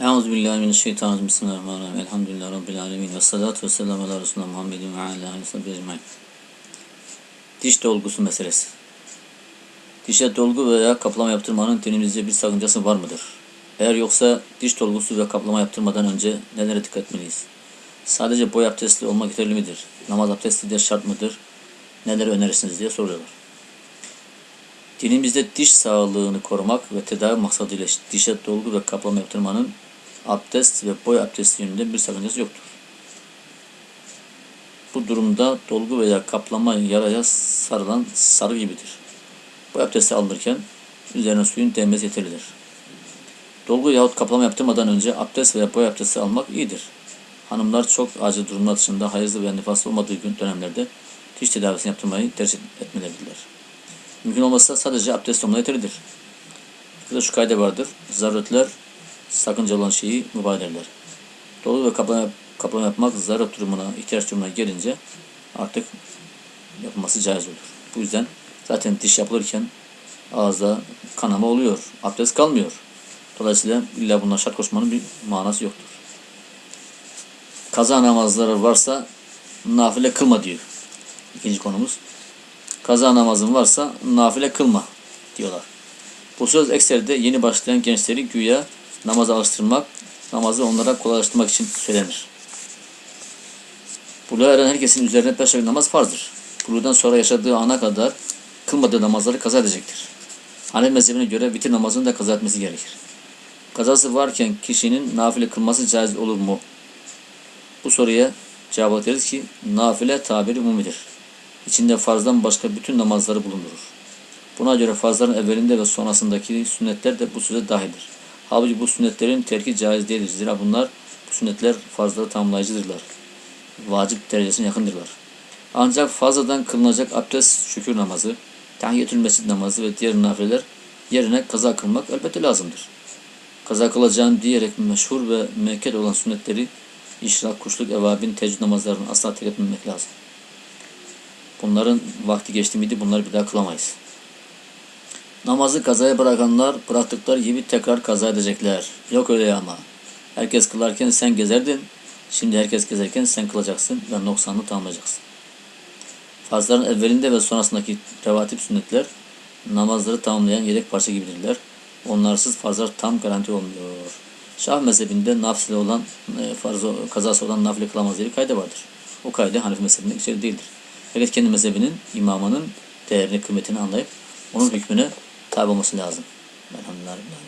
Euzu billahi mineşşeytanirracim. Bismillahirrahmanirrahim. Elhamdülillahi rabbil alamin. Ve salatu vesselamü ala resulina Muhammedin ve ala alihi ve sahbihi ecmaîn. Diş dolgusu meselesi. Dişe dolgu veya kaplama yaptırmanın dinimizce bir sakıncası var mıdır? Eğer yoksa diş dolgusu ve kaplama yaptırmadan önce nelere dikkat etmeliyiz? Sadece boy abdestli olmak yeterli midir? Namaz abdesti de şart mıdır? Neler önerirsiniz diye soruyorlar. Dinimizde diş sağlığını korumak ve tedavi maksadıyla dişe dolgu ve kaplama yaptırmanın abdest ve boy abdesti yönünde bir sakıncası yoktur. Bu durumda dolgu veya kaplama yaraya sarılan sarı gibidir. Boy abdesti alınırken üzerine suyun değmesi yeterlidir. Dolgu yahut kaplama yaptırmadan önce abdest veya boy abdesti almak iyidir. Hanımlar çok acil durumlar dışında hayızlı ve nifaslı olmadığı gün dönemlerde diş tedavisini yaptırmayı tercih etmeleridirler. Mümkün olmazsa sadece abdest olma yeterlidir. Burada şu kayda vardır. Zaruretler sakınca olan şeyi mübah ederler. Dolu ve kaplama, kaplama yapmak zaruret durumuna, ihtiyaç durumuna gelince artık yapılması caiz olur. Bu yüzden zaten diş yapılırken ağızda kanama oluyor. Abdest kalmıyor. Dolayısıyla illa bundan şart koşmanın bir manası yoktur. Kaza namazları varsa nafile kılma diyor. İkinci konumuz. Kaza namazın varsa nafile kılma diyorlar. Bu söz ekserde yeni başlayan gençleri güya namaza alıştırmak, namazı onlara kolaylaştırmak için söylenir. Buluğa eren herkesin üzerine beş vakit namaz farzdır. Buluğdan sonra yaşadığı ana kadar kılmadığı namazları kaza edecektir. Hanefi mezhebine göre vitir namazını da kaza etmesi gerekir. Kazası varken kişinin nafile kılması caiz olur mu? Bu soruya cevap veririz ki nafile tabiri umumidir. İçinde farzdan başka bütün namazları bulundurur. Buna göre farzların evvelinde ve sonrasındaki sünnetler de bu söze dahildir. Halbuki bu sünnetlerin terki caiz değildir. Zira bunlar bu sünnetler farzları tamamlayıcıdırlar. Vacip derecesine yakındırlar. Ancak fazladan kılınacak abdest şükür namazı, tahiyyetül mescid namazı ve diğer nafileler yerine kaza kılmak elbette lazımdır. Kaza kılacağım diyerek meşhur ve müekked olan sünnetleri işrak, kuşluk, evabin, teheccüd namazlarını asla terk etmemek lazım. Bunların vakti geçti miydi bunları bir daha kılamayız. Namazı kazaya bırakanlar bıraktıkları gibi tekrar kaza edecekler. Yok öyle ama. Herkes kılarken sen gezerdin. Şimdi herkes gezerken sen kılacaksın ve noksanını tamamlayacaksın. Farzların evvelinde ve sonrasındaki revatip sünnetler namazları tamamlayan yedek parça gibidirler. Onlarsız farzlar tam garanti olmuyor. Şah mezhebinde nafile olan, e, farz, kazası olan nafile kılamaz diye bir kayda vardır. O kayda Hanefi mezhebinde geçerli değildir. Herkes kendi mezhebinin, imamının değerini, kıymetini anlayıp onun hükmüne tabi olması lazım. Elhamdülillah.